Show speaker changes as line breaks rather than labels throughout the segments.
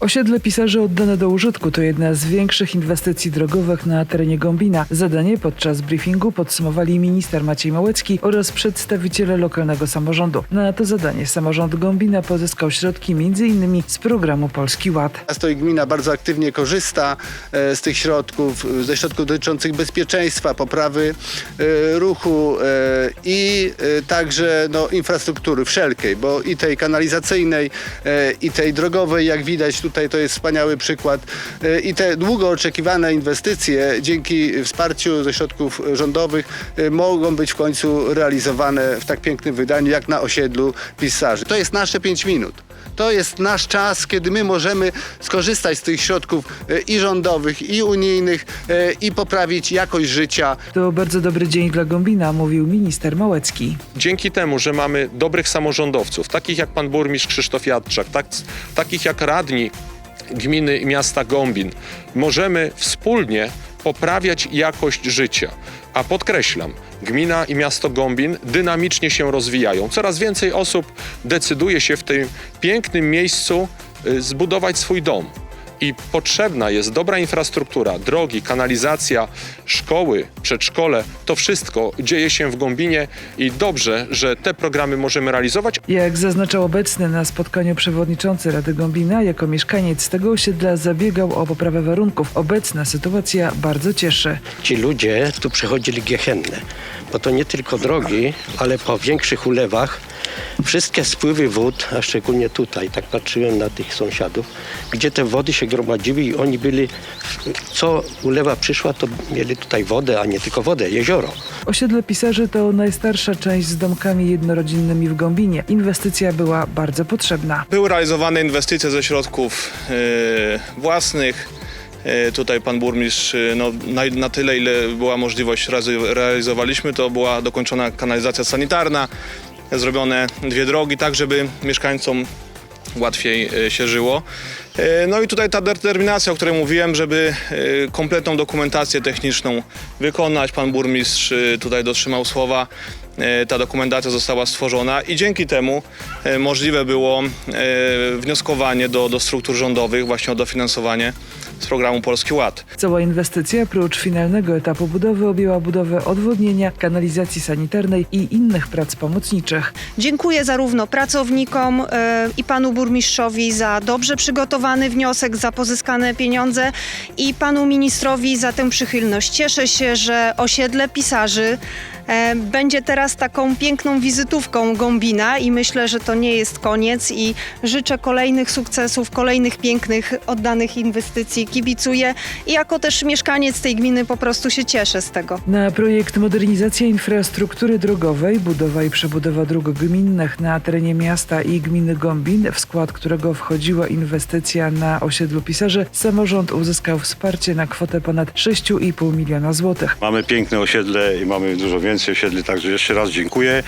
Osiedle Pisarzy oddane do użytku to jedna z większych inwestycji drogowych na terenie Gombina. Zadanie podczas briefingu podsumowali minister Maciej Małecki oraz przedstawiciele lokalnego samorządu. Na to zadanie samorząd Gombina pozyskał środki m.in. z programu Polski Ład.
Miasto i gmina bardzo aktywnie korzysta e, z tych środków, e, ze środków dotyczących bezpieczeństwa, poprawy e, ruchu i także no, infrastruktury wszelkiej, bo i tej kanalizacyjnej, i tej drogowej, jak widać tutaj to jest wspaniały przykład, e, i te długo oczekiwane inwestycje dzięki wsparciu ze środków rządowych e, mogą być w końcu realizowane w tak pięknym wydaniu jak na osiedlu pisarzy. To jest nasze 5 minut. To jest nasz czas, kiedy my możemy skorzystać z tych środków e, i rządowych, i unijnych e, i poprawić jakość życia
To bardzo dobry dzień dla Gombina, mówił minister Małecki.
Dzięki temu, że mamy dobrych samorządowców, takich jak pan burmistrz Krzysztof Jadczak, tak, takich jak radni gminy i miasta Gombin, możemy wspólnie poprawiać jakość życia. A podkreślam, gmina i miasto Gombin dynamicznie się rozwijają. Coraz więcej osób decyduje się w tym pięknym miejscu y, zbudować swój dom. I potrzebna jest dobra infrastruktura, drogi, kanalizacja, szkoły, przedszkole. To wszystko dzieje się w Gombinie i dobrze, że te programy możemy realizować,
Jak zaznaczał obecny na spotkaniu przewodniczący Rady Gombina, jako mieszkaniec tego osiedla zabiegał o poprawę warunków. Obecna sytuacja bardzo cieszy.
ci ludzie tu przechodzili gehenny, bo to nie tylko drogi, ale po większych ulewach wszystkie spływy wód, a szczególnie tutaj, tak patrzyłem na tych sąsiadów, gdzie te wody się gromadziły i oni byli, co ulewa przyszła, to mieli tutaj wodę, a nie tylko wodę, jezioro.
Osiedle Pisarzy to najstarsza część z domkami jednorodzinnymi w Gombinie. Inwestycja była bardzo potrzebna.
Były realizowane inwestycje ze środków e, własnych. E, tutaj pan burmistrz e, no, na, na tyle, ile była możliwość, realiz- realizowaliśmy. To była dokończona kanalizacja sanitarna, zrobione dwie drogi, tak żeby mieszkańcom łatwiej e, się żyło. E, No i tutaj ta determinacja, o której mówiłem, żeby e, kompletną dokumentację techniczną wykonać. Pan burmistrz tutaj dotrzymał słowa. E, Ta dokumentacja została stworzona i dzięki temu e, możliwe było e, wnioskowanie do, do struktur rządowych właśnie o dofinansowanie z programu Polski Ład.
Cała inwestycja, prócz finalnego etapu budowy, objęła budowę odwodnienia, kanalizacji sanitarnej i innych prac pomocniczych.
Dziękuję zarówno pracownikom i panu burmistrzowi za dobrze przygotowany wniosek, za pozyskane pieniądze i panu ministrowi za tę przychylność. Cieszę się, że osiedle pisarzy będzie teraz taką piękną wizytówką Gombina i myślę, że to nie jest koniec i życzę kolejnych sukcesów, kolejnych pięknych oddanych inwestycji. Kibicuję i jako też mieszkaniec tej gminy po prostu się cieszę z tego.
Na projekt modernizacja infrastruktury drogowej, budowa i przebudowa dróg gminnych na terenie miasta i gminy Gombin, w skład którego wchodziła inwestycja na osiedlu Pisarzy, samorząd uzyskał wsparcie na kwotę ponad 6,5 miliona złotych.
Mamy piękne osiedle i mamy dużo więcej osiedli, także jeszcze raz dziękuję.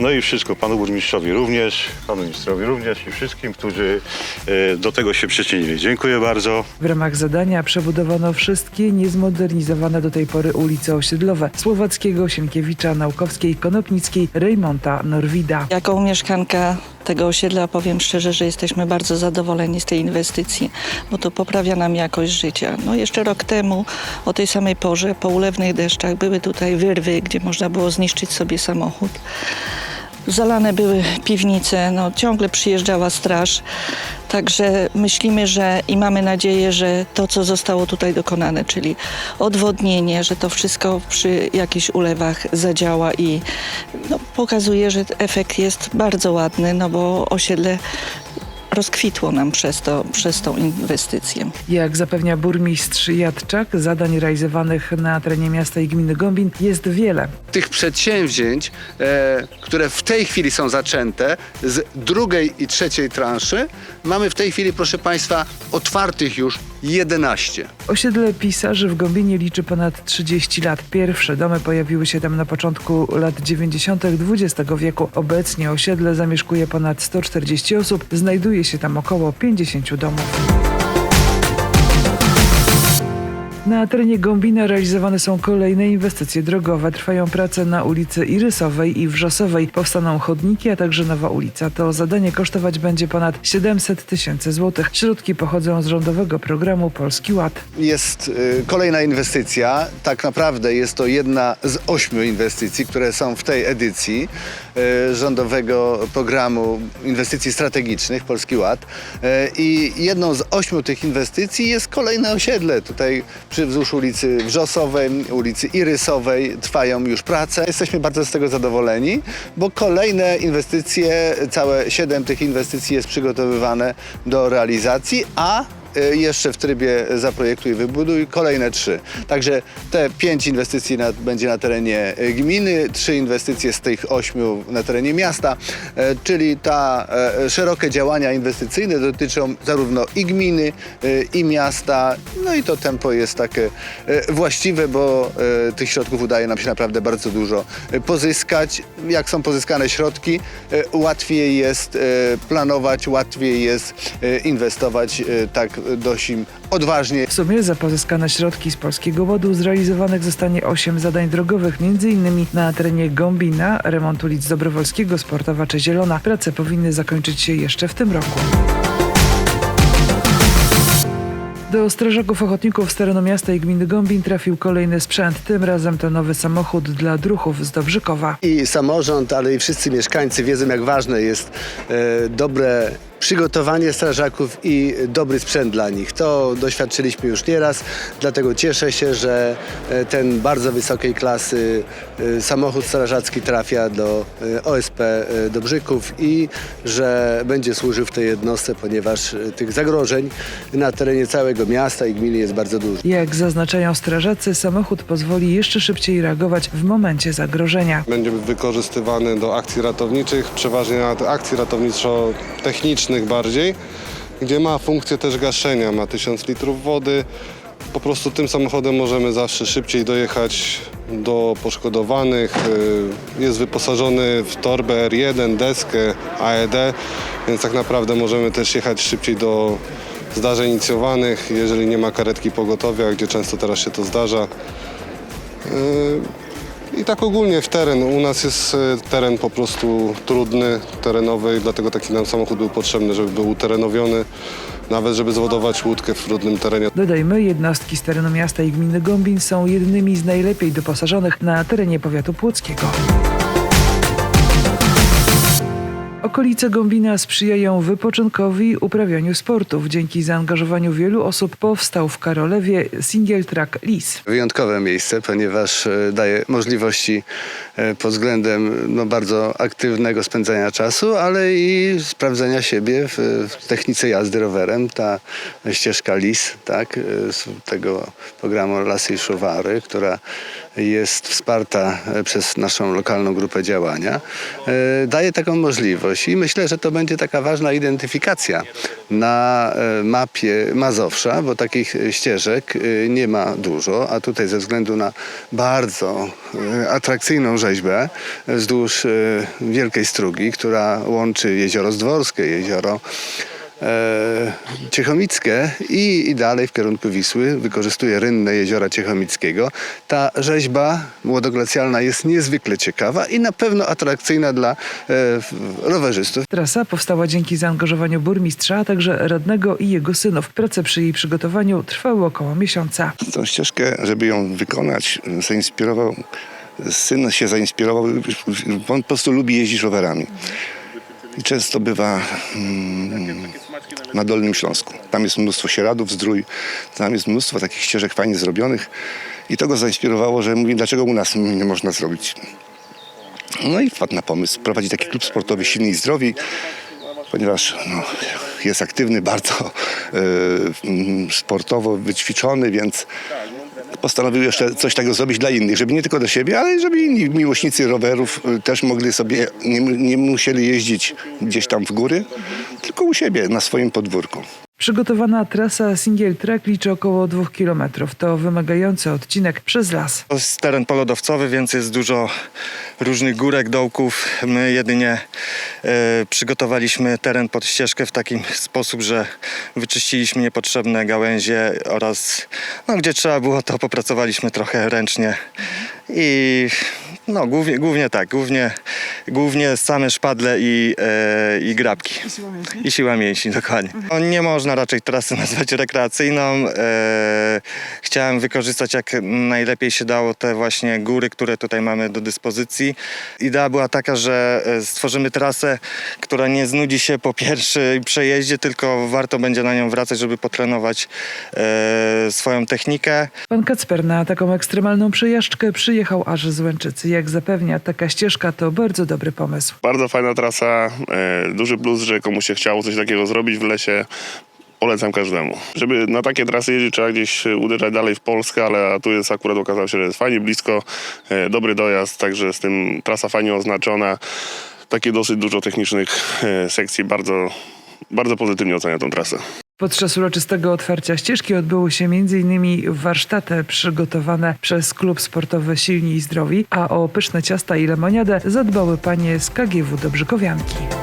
No i wszystko panu burmistrzowi również, panu ministrowi również i wszystkim, którzy e, do tego się przyczynili. Dziękuję bardzo.
W ramach zadania przebudowano wszystkie niezmodernizowane do tej pory ulice osiedlowe Słowackiego, Sienkiewicza, Naukowskiej, Konopnickiej, Rejmonta, Norwida.
Jako mieszkanka tego osiedla powiem szczerze, że jesteśmy bardzo zadowoleni z tej inwestycji, bo to poprawia nam jakość życia. No jeszcze rok temu o tej samej porze, po ulewnych deszczach, były tutaj wyrwy, gdzie można było zniszczyć sobie samochód. Zalane były piwnice, no ciągle przyjeżdżała straż. Także myślimy, że i mamy nadzieję, że to, co zostało tutaj dokonane, czyli odwodnienie, że to wszystko przy jakichś ulewach zadziała i no, pokazuje, że efekt jest bardzo ładny, no bo osiedle rozkwitło nam przez, to, przez tą inwestycję.
Jak zapewnia burmistrz Jadczak, zadań realizowanych na terenie miasta i gminy Gombin jest wiele.
tych przedsięwzięć, e, które w tej chwili są zaczęte z drugiej i trzeciej transzy, mamy w tej chwili, proszę Państwa, otwartych już 11.
Osiedle Pisarzy w Gombinie liczy ponad 30 lat. Pierwsze domy pojawiły się tam na początku lat 90. XX wieku. Obecnie osiedle zamieszkuje ponad 140 osób. Znajduje się tam około 50 domów. Na terenie Gombina realizowane są kolejne inwestycje drogowe. Trwają prace na ulicy Irysowej i Wrzosowej. Powstaną chodniki, a także nowa ulica. To zadanie kosztować będzie ponad 700 tysięcy złotych. Środki pochodzą z rządowego programu Polski Ład.
Jest y, kolejna inwestycja. Tak naprawdę jest to jedna z ośmiu inwestycji, które są w tej edycji y, rządowego programu inwestycji strategicznych Polski Ład. Y, I jedną z ośmiu tych inwestycji jest kolejne osiedle. Tutaj przy wzdłuż ulicy Wrzosowej, ulicy Irysowej trwają już prace. Jesteśmy bardzo z tego zadowoleni, bo kolejne inwestycje, całe siedem tych inwestycji jest przygotowywane do realizacji, a jeszcze w trybie zaprojektuj wybuduj kolejne trzy. Także te pięć inwestycji na, będzie na terenie y, gminy, trzy inwestycje z tych ośmiu na terenie miasta, e, czyli ta szerokie działania inwestycyjne dotyczą zarówno i gminy, y, i miasta. No i to tempo jest takie właściwe, bo tych środków udaje nam się naprawdę bardzo dużo pozyskać. Jak są pozyskane środki, łatwiej jest planować, łatwiej jest inwestować tak dość odważnie.
W sumie za pozyskane środki z Polskiego Ładu zrealizowanych zostanie 8 zadań drogowych, m.in. na terenie Gombina, remont ulic Dobrowolskiego, Sportowa czy Zielona. Prace powinny zakończyć się jeszcze w tym roku. Do strażaków ochotników z terenu miasta i gminy Gombin trafił kolejny sprzęt. Tym razem to nowy samochód dla druhów z Dobrzykowa.
I samorząd, ale i wszyscy mieszkańcy wiedzą, jak ważne jest e, dobre przygotowanie strażaków i dobry sprzęt dla nich. To doświadczyliśmy już nieraz, dlatego cieszę się, że e, ten bardzo wysokiej klasy e, samochód strażacki trafia do e, OSP Dobrzyków i że będzie służył w tej jednostce, ponieważ tych zagrożeń na terenie całego miasta i gminy jest bardzo dużo.
Jak zaznaczają strażacy, samochód pozwoli jeszcze szybciej reagować w momencie zagrożenia.
Będzie wykorzystywany do akcji ratowniczych, przeważnie akcji ratowniczo-technicznych bardziej, gdzie ma funkcję też gaszenia, ma 1000 litrów wody. Po prostu tym samochodem możemy zawsze szybciej dojechać do poszkodowanych. Y, Jest wyposażony w torbę R1, deskę AED, więc tak naprawdę możemy też jechać szybciej do zdarzeń inicjowanych, jeżeli nie ma karetki pogotowia, gdzie często teraz się to zdarza. I tak ogólnie w teren. U nas jest e, teren po prostu trudny, terenowy, dlatego taki nam samochód był potrzebny, żeby był uterenowiony, nawet żeby zładować łódkę w trudnym terenie.
Dodajmy, jednostki z terenu miasta i gminy Gombin są jednymi z najlepiej doposażonych na terenie powiatu płockiego. Okolice Gombina sprzyjają wypoczynkowi i uprawianiu sportów. Dzięki zaangażowaniu wielu osób powstał w Karolewie single track Lis.
wyjątkowe miejsce, ponieważ e, daje możliwości e, pod względem no, bardzo aktywnego spędzania czasu, ale i sprawdzenia siebie w, w technice jazdy rowerem. Ta ścieżka LIS, tak, e, z tego programu Lasy i Szowary, która jest wsparta e, przez naszą lokalną grupę działania, e, daje taką możliwość. I myślę, że to będzie taka ważna identyfikacja na e, mapie Mazowsza, bo takich ścieżek nie ma dużo, a tutaj ze względu na bardzo atrakcyjną rzeźbę wzdłuż Wielkiej Strugi, która łączy jezioro Zdworskie, jezioro e, Ciechomickie i, i dalej w kierunku Wisły wykorzystuje rynne jeziora Ciechomickiego. Ta rzeźba młodoglacjalna jest niezwykle ciekawa i na pewno atrakcyjna dla e, rowerzystów.
Trasa powstała dzięki zaangażowaniu burmistrza, a także radnego i jego synów. Prace przy jej przygotowaniu trwały około miesiąca.
Tą ścieżkę, żeby ją wykonać, zainspirował, syn się zainspirował, on po prostu lubi jeździć rowerami. I często bywa mm, na Dolnym Śląsku. Tam jest mnóstwo sieradów, zdrój, tam jest mnóstwo takich ścieżek fajnie zrobionych i to go zainspirowało, że mówi, dlaczego u nas nie można zrobić. No i wpadł na pomysł prowadzić taki klub sportowy Silni i Zdrowi, ponieważ no, jest aktywny, bardzo mm, sportowo wyćwiczony, więc postanowił jeszcze coś takiego zrobić dla innych, żeby nie tylko dla siebie, ale żeby inni miłośnicy rowerów e, też mogli sobie, nie, nie musieli jeździć gdzieś tam w góry, tylko u siebie, na swoim podwórku.
Przygotowana trasa single track liczy około 2 km. To wymagający odcinek przez las.
To jest teren polodowcowy, więc jest dużo różnych górek, dołków. My jedynie e, przygotowaliśmy teren pod ścieżkę w taki sposób, że wyczyściliśmy niepotrzebne gałęzie oraz no, gdzie trzeba było, to popracowaliśmy trochę ręcznie. I no, głównie, głównie tak, głównie, głównie same szpadle i, e, i grabki. I siła mięśni, dokładnie. No, nie można raczej trasy nazwać rekreacyjną. E, chciałem wykorzystać jak najlepiej się dało te właśnie góry, które tutaj mamy do dyspozycji. Idea była taka, że e, stworzymy trasę, która nie znudzi się po pierwszym przejeździe, tylko warto będzie na nią wracać, żeby potrenować e, swoją technikę.
Pan Kacper na taką ekstremalną przejażdżkę przyjechał aż z Łęczycy. Jak zapewnia, taka ścieżka to bardzo dobry pomysł.
Bardzo fajna trasa, e, duży plus, że komuś się chciało coś takiego zrobić w lesie. Polecam każdemu. Żeby na takie trasy jeździć, trzeba gdzieś uderzać dalej w Polskę, ale tu jest akurat okazało się, że jest fajnie blisko, e, dobry dojazd, także z tym trasa fajnie oznaczona. Takie dosyć dużo technicznych e, sekcji, bardzo, bardzo pozytywnie oceniam tą trasę.
Podczas uroczystego otwarcia ścieżki odbyły się m.in. warsztaty przygotowane przez klub sportowy Silni i Zdrowi, a o pyszne ciasta i lemoniadę zadbały panie z KGW Dobrzykowianki.